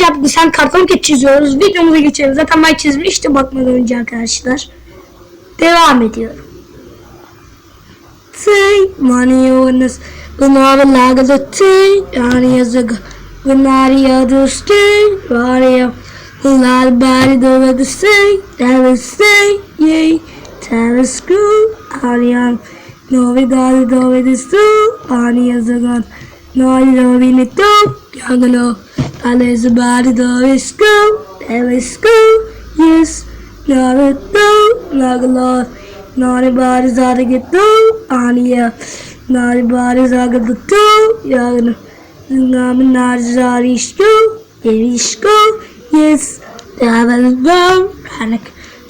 yaptı? Sen karton ket çiziyoruz. Videomuza geçelim. Zaten ben çizmiştim bakmadan önce arkadaşlar. Devam ediyorum. Say money on this. Bunları lagada tay. Yani yazık. Bunları yadı stay. Var ya. Bunlar bari dövedi say. That is say. Yay. That is cool. Aryan. Novi dali dövedi su. Ani yazık. Novi dövini tu. Yagano. That is bari dövedi school. That is school. Yes. Novi tu. Nagalo. Nari bari zara gitu. Aniya. Nari bari zara gitu. Yagano. Nami nari zara işko. Erişko. Yes. Devam var. Hanek.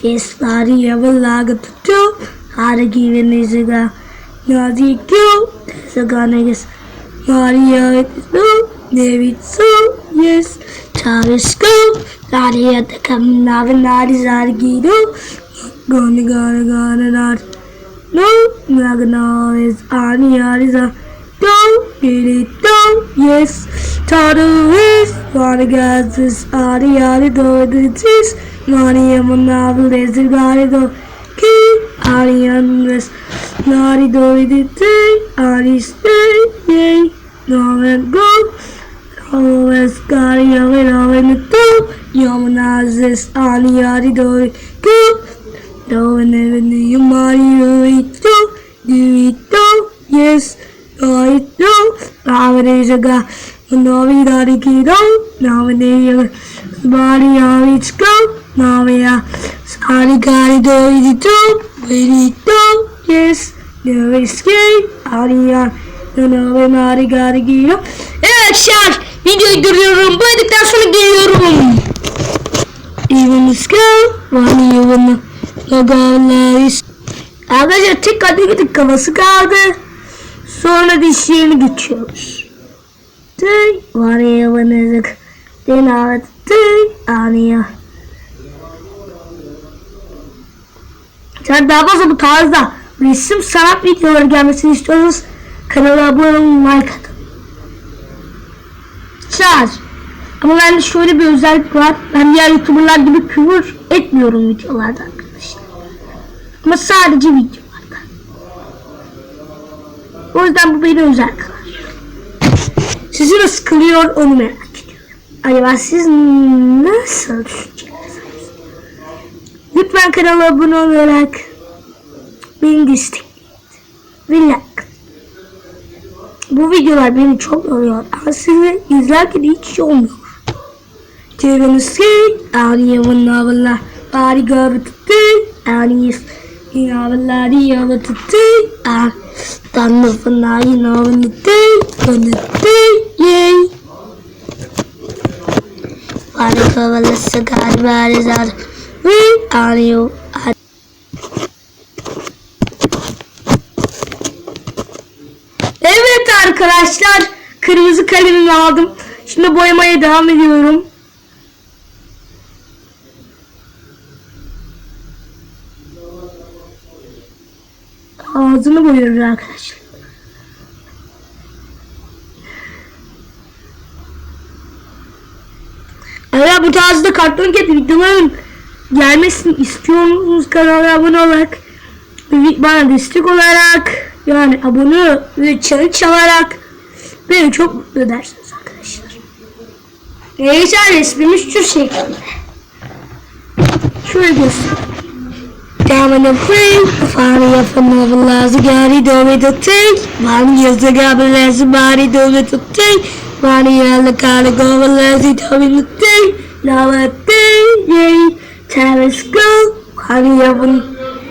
Yes. Nari yavel laga tutu. Hara given iziga. Nazi kyo. Tesa yes. Nari yavet no. Nevi so. Yes. Chavisko. Nari yatakam navi nari zara gido. Gonna gonna gonna not. No, Nagana is Ani Ariza. Don't really don't. Yes, Tadu is Vanagas is Ari Ari do this is Nani Amanavel is the Gari do. Ki Ari Andres Nari do it Ari stay. Yay, no and go. Always Gari away away the top. Yamanaz is Ani Ari do it. Go. No, and then you Mario it do, do it do, yes, do it do. Nowadays, a guy, no, we got it do. Nowadays, Mario it's go. Now we are, sorry, got it do it do, we it do, yes, no, it's gay, Mario. No, we Mario got videoyu duruyorum. Böyledikten sonra geliyorum. Even skill, one even Logalis. Arkadaşlar tek kadın gidip kafası kaldı. Sonra dişlerini geçiyoruz. Tüy var ya banızık. Denavet tüy anıyor. Sen daha fazla bu tarzda resim sanat videoları gelmesini istiyorsanız kanala abone olun like atın. Şarj. Ama bende şöyle bir özellik var. Ben diğer youtuberlar gibi küfür etmiyorum videolarda arkadaşlar. Ama sadece videolarda. O yüzden bu beni özel kılar. Sizi nasıl kılıyor onu merak ediyorum. Acaba siz nasıl düşüneceksiniz? Lütfen kanala abone olarak beni destekleyin. Ve like. Bu videolar beni çok yoruyor ama sizi izlerken hiç olmuyor. Çevrenizi ağrıyamın avla bari görü tuttu ağrıyız. İnavla diyalı tuttu ağ Tanrı fına inavını tuttu konuttu yey. Bari kavala sakar bari zar ve ağrıyor. Arkadaşlar kırmızı kalemimi aldım. Şimdi boyamaya devam ediyorum. Ağzını boyuyoruz arkadaşlar. Eğer bu tarzda karton ket videoların gelmesini istiyorsanız kanala abone olarak bana destek olarak yani abone ve çanı çalarak beni çok mutlu edersiniz arkadaşlar. Neyse resmimiz şu şekilde. Şöyle göstereyim. Diamond free, fare yapın avlazı gari dove tutay, van yazı gabalazı bari dove tutay, van yalı kare gabalazı dove tutay, lavate yey, teres go, van yapın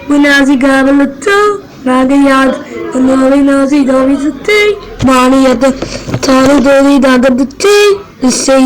bunazi gabalatı, naga ਨਾਲੇ ਨਾ ਸੀ ਗਾਵੀ ਸੁੱਤੇ ਬਾਣੀ ਅਤੇ ਸਾਰੇ ਦੇਵੀ ਦੰਦ ਦਿੱਤੇ ਇਸੇ